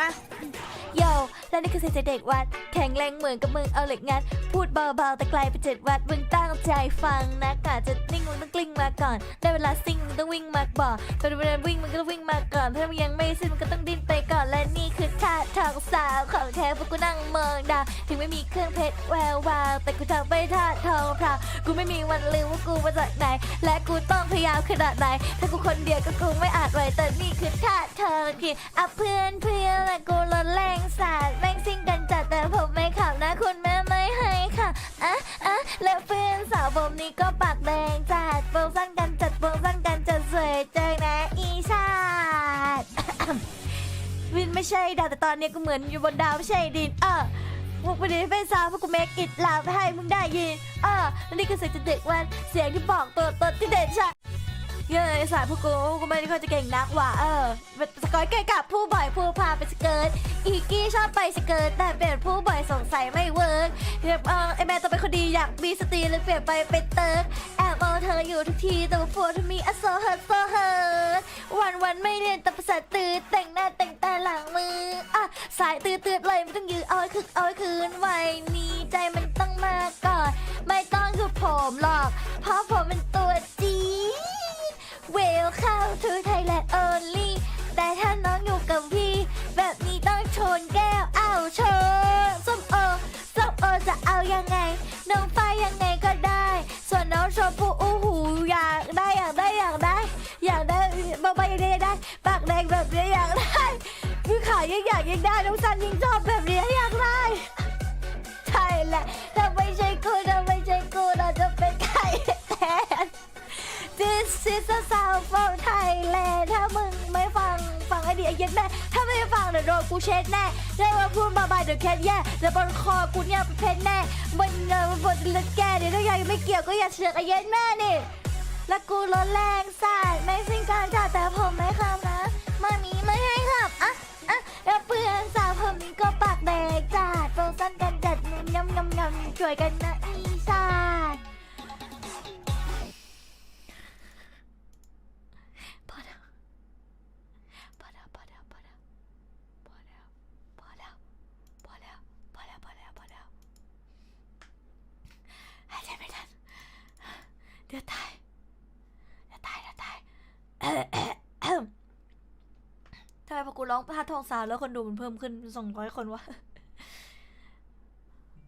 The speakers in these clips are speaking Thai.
อะโยและนี่คือเสียงจเด็กวัด แข็งแรงเหมือนกับมึงเอาเหล็กงัด พูดเบาๆแต่ไกลไปเจ็ดวัดมึงตั้งใจฟังนะกะจะนิ่งมึงต้องกลิ้งมาก่อน ได้เวลาซิ่งมึงต้องวิ่งมาบ่อนเป็นเวลาวิ่งมึงก็ต้องวิ่งมาก่อน ถ้ามึงยังไม่สิ้นมึงก็ต้องดิ้นไปก่อน และนี่คือท่าทางสาวของแท้พวกกูนั่งมองดาวถึงไม่มีเครื่องเพชรแวววาวแต่กูทำไปท่าทองพราวกูไม่มีวันลืมว่ากูมาจากไหน และกูต้องพยายามขนาดไหน ถ้ากูคนเดียวก็คงไม่อาจไหวแต่นี่คือท่า ทางที่อะเพื่อนเพื่อนและกูรถแรงสาดแม่งซิ่งกันจัดแต่ผมไม่ขับนะคุณแม่ไม่ให้ค่ะอะอะและเพื่อนสาวผมนี่ก็ปากแดงจัดโปรงสั้นกันจัดโปรงสั้นกันจัดสวยจังนะอีชาติ วินไม่ใช่ดาวแต่ตอนนี้กูเหมือนอยู่บนดาวไม่ใช่ดินเออพวกประเด็นเป็นสาวพวกกูเมกอิดลาวให้มึงได้ยินเออและนี่คือเสียงจากเด็กวันเสียงที่บอกตัวตนที่เด่นชัด เย้ยสายพวกกูกูไม่ได้ค่อยจะเก่งนักว่ะเออสกอยเก่งกับผู้บ่อยผู้พาไปสเกิร์ตอีกี้ชอบไปสเกิร์ตแต่เปลี่ยนผู้บ่อยสงสัยไม่เวิร์กเรียบเออไอแม่ต้องเป็นคนดีอยากมีสตรีเลยเปลี่ยนไปเป็นเติร์กแอบมองเธออยู่ทุกทีแต่ว่าผัวเธอมีอโซเฮิร์ตโซเฮิร์ตวันวันไม่เรียนแต่ภาษาตื่นแต่งหน้าแต่งตาหลังมืออะสายตื่นตื่นเลยไม่ต้องยืนเอาคึกเอาคืนไว้นี่ใจมันต้องมาก่อน ไม่ต้องคือผมหรอกเพราะผมเป็น ชนแก้วเอ้าชนส้มโอส้มโอจะเอายังไง น้องฟ้ายังไงก็ได้ ส่วนน้องชมพู่อู้หูอยากได้อยากได้อยากได้ อยากได้บ้าๆอยากได้อยากได้ปากแดงแบบนี้อยากได้พี่ขายยังอยากยังได้น้องซันยิ่งชอบแบบนี้อยากได้ใช่แหละถ้าไม่ใช่กูถ้าไม่ใช่กูเราจะเป็นใครแทน This is a sound from Thailand ถ้ามึงไม่ฟังฟังไอเดียเย็นแน่ถ้าไม่ ฟังเดี๋ยวโดนกูเช็ดแน่ได้ว่าพูดบาบายเดี๋ยวแค่แย่เดี๋ยวบนคอกูเนี่ยเป็นเพชรแน่มันเงาบนเลือดแกเดี๋ยวถ้ายังไม่เกี่ยวก็อย่าเชือกไอเย็นแม่นี่และกูรถแรงสายไม่สิ่งการจัดแต่ผมไม่ขับนะมามีไม่ให้ขับอะอะแล้วเพื่อนสาวผมนี่ก็ปากแดงจัดโปรสั้นกันจัดนุ่มยำยำยำช่วยกันนะอีสาน ร้องพาทองสาวแล้วคนดูมันเพิ่มขึ้นสองร้อยคนวะ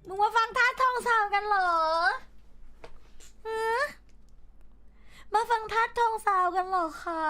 มึงมาฟังท่าทองสาวกันเหรอฮะมาฟังท่าทองสาวกันเหรอคะ